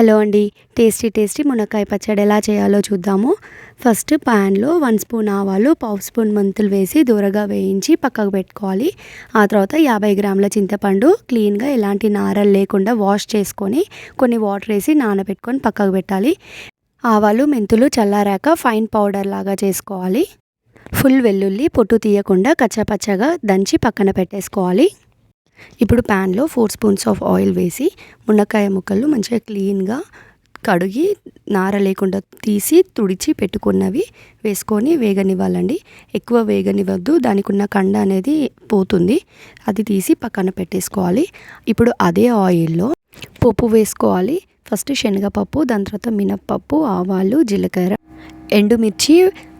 Hello అండి. Tasty tasty మునక్కాయ పచ్చడి ఎలా చేయాలో చూద్దాము. ఫస్ట్ ప్యాన్లో వన్ స్పూన్ ఆవాలు పావు స్పూన్ మెంతులు వేసి దూరగా వేయించి పక్కకు పెట్టుకోవాలి. ఆ తర్వాత యాభై గ్రాముల చింతపండు క్లీన్గా ఎలాంటి నారలు లేకుండా వాష్ చేసుకొని కొన్ని వాటర్ వేసి నానబెట్టుకొని పక్కకు పెట్టాలి. ఆవాలు మెంతులు చల్లారాక ఫైన్ పౌడర్ లాగా చేసుకోవాలి. ఫుల్ వెల్లుల్లి పొట్టు తీయకుండా కచ్చపచ్చగా దంచి పక్కన పెట్టేసుకోవాలి. ఇప్పుడు ప్యాన్లో ఫోర్ స్పూన్స్ ఆఫ్ ఆయిల్ వేసి మునక్కాయ ముక్కలు మంచిగా క్లీన్గా కడిగి నార లేకుండా తీసి తుడిచి పెట్టుకున్నవి వేసుకొని వేగనివ్వాలండి. ఎక్కువ వేగనివ్వద్దు దానికి ఉన్న కండ అనేది పోతుంది. అది తీసి పక్కన పెట్టేసుకోవాలి. ఇప్పుడు అదే ఆయిల్లో పప్పు వేసుకోవాలి. ఫస్ట్ శనగపప్పు దాని తర్వాత మినప్పప్పు ఆవాలు జీలకర్ర ఎండుమిర్చి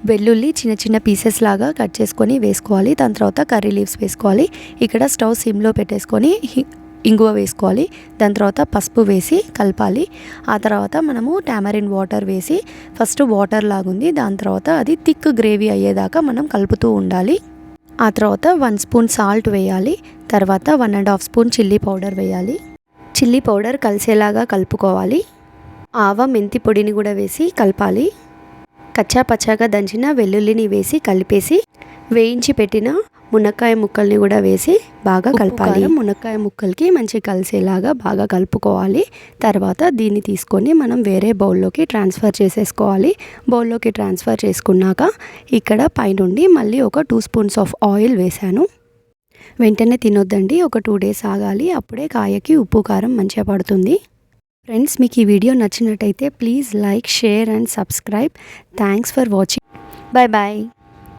వెల్లుల్లి చిన్న చిన్న పీసెస్ లాగా కట్ చేసుకొని వేసుకోవాలి. దాని తర్వాత కర్రీ లీవ్స్ వేసుకోవాలి. ఇక్కడ స్టవ్ సిమ్లో పెట్టేసుకొని ఇంగువ వేసుకోవాలి. దాని తర్వాత పసుపు వేసి కలపాలి. ఆ తర్వాత మనము టామరిన్ వాటర్ వేసి ఫస్ట్ వాటర్ లాగుంది. దాని తర్వాత అది థిక్ గ్రేవీ అయ్యేదాకా మనం కలుపుతూ ఉండాలి. ఆ తర్వాత వన్ స్పూన్ సాల్ట్ వేయాలి. తర్వాత one and half spoon chilli powder వేయాలి. చిల్లీ పౌడర్ కలిసేలాగా కలుపుకోవాలి. ఆవ మెంతి పొడిని కూడా వేసి కలపాలి. కచ్చా పచ్చాగా దంచిన వెల్లుల్లిని వేసి కలిపేసి వేయించి పెట్టిన మునక్కాయ ముక్కల్ని కూడా వేసి బాగా కలపాలి. మునక్కాయ ముక్కలకి మంచి కలిసేలాగా బాగా కలుపుకోవాలి. తర్వాత దీన్ని తీసుకొని మనం వేరే బౌల్లోకి ట్రాన్స్ఫర్ చేసేసుకోవాలి. బౌల్లోకి ట్రాన్స్ఫర్ చేసుకున్నాక ఇక్కడ పైనుండి మళ్ళీ ఒక టూ స్పూన్స్ ఆఫ్ ఆయిల్ వేశాను. వెంటనే తినొద్దండి ఒక టూ డేస్ ఆగాలి అప్పుడే కాయకి ఉప్పు కారం మంచిగా పడుతుంది. ఫ్రెండ్స్ మీకు ఈ వీడియో నచ్చినట్టయితే please like share and subscribe thanks for watching bye bye